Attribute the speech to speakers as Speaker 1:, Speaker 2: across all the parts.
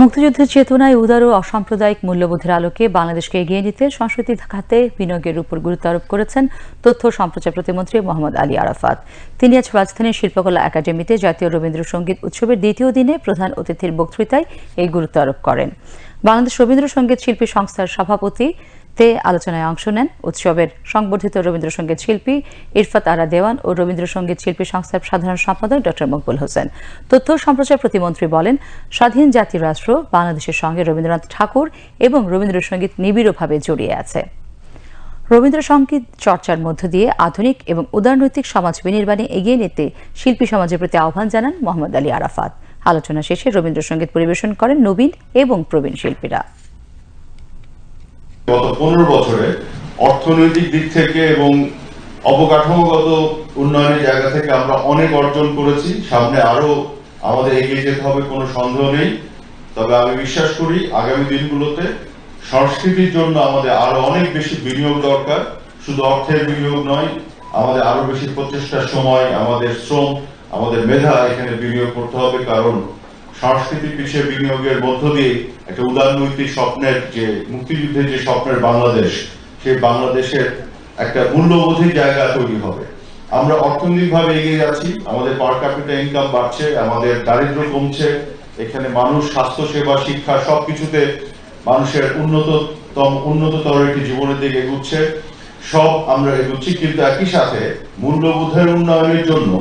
Speaker 1: মুক্তিযুদ্ধের চেতনায় উদার ও অসাম্প্রদায়িক মূল্যবোধের আলোকে বাংলাদেশকে এগিয়ে নিতে সংস্কৃতি খাতে বিনিয়োগের উপর গুরুত্ব আরোপ করেছেন তথ্য সম্প্রচার প্রতিমন্ত্রী মোহাম্মদ আলী আরাফাত। তিনি আজ রাজধানীর শিল্পকলা একাডেমিতে জাতীয় রবীন্দ্রসঙ্গীত উৎসবের দ্বিতীয় দিনে প্রধান অতিথির বক্তৃতায় এই গুরুত্ব আরোপ করেন। বাংলাদেশ রবীন্দ্রসঙ্গীত শিল্পী সংস্থার সভাপতি তে আলোচনায় অংশ নেন উৎসবের সংবর্ধিত রবীন্দ্রসঙ্গীত শিল্পী ইরফাত আরা দেওয়ান ও রবীন্দ্রসঙ্গীত শিল্পী সংস্থার সাধারণ সম্পাদক ডক্টর মকবুল হোসেন। তথ্য সম্প্রচার প্রতিমন্ত্রী বলেন, স্বাধীন জাতি রাষ্ট্র বাংলাদেশের সঙ্গে রবীন্দ্রনাথ ঠাকুর এবং রবীন্দ্রসঙ্গীত নিবিড়ভাবে জড়িয়ে আছে। রবীন্দ্রসঙ্গীত চর্চার মধ্য দিয়ে আধুনিক এবং উদারনৈতিক সমাজ বিনির্মাণে এগিয়ে নিতে শিল্পী সমাজের প্রতি আহ্বান জানান মোহাম্মদ আলী আরাফাত। আলোচনা শেষে রবীন্দ্রসঙ্গীত পরিবেশন করেন নবীন এবং প্রবীণ শিল্পীরা।
Speaker 2: গত পনেরো বছরে অর্থনৈতিক দিক থেকে এবং অবকাঠামোগত উন্নয়নের জায়গা থেকে আমরা অনেক অর্জন করেছি। সামনে আরও আমাদের এগিয়ে যেতে হবে, কোনো সন্দেহ নেই। তবে আমি বিশ্বাস করি, আগামী দিনগুলোতে সংস্কৃতির জন্য আমাদের আরও অনেক বেশি বিনিয়োগ দরকার। শুধু অর্থের বিনিয়োগ নয়, আমাদের আরও বেশি প্রচেষ্টার সময়, আমাদের শ্রম, আমাদের মেধা এখানে বিনিয়োগ করতে হবে। কারণ সংস্কৃতি পিছিয়ে বিনিয়োগের মধ্য দিয়ে একটা উদারনৈতিক স্বপ্নের যে, মুক্তিযুদ্ধের যে স্বপ্নের বাংলাদেশ, সেই বাংলাদেশের একটা মূল্যবোধের জায়গা তৈরি হবে। আমরা অর্থনৈতিকভাবে এগিয়ে যাচ্ছি, আমাদের পার ক্যাপিটা ইনকাম বাড়ছে, আমাদের দারিদ্র্য কমছে, এখানে মানুষ স্বাস্থ্য সেবা শিক্ষা সবকিছুতে মানুষের উন্নততম, উন্নততর একটি জীবনের দিকে এগুচ্ছে। সব আমরা এগুচ্ছি, কিন্তু একই সাথে মূল্যবোধের উন্নয়নের জন্য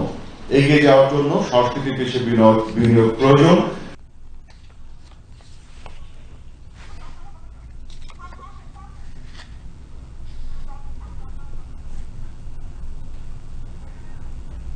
Speaker 2: এগিয়ে যাওয়ার জন্য সংস্কৃতি পিছিয়ে বিনিয়োগ বিনিয়োগ প্রয়োজন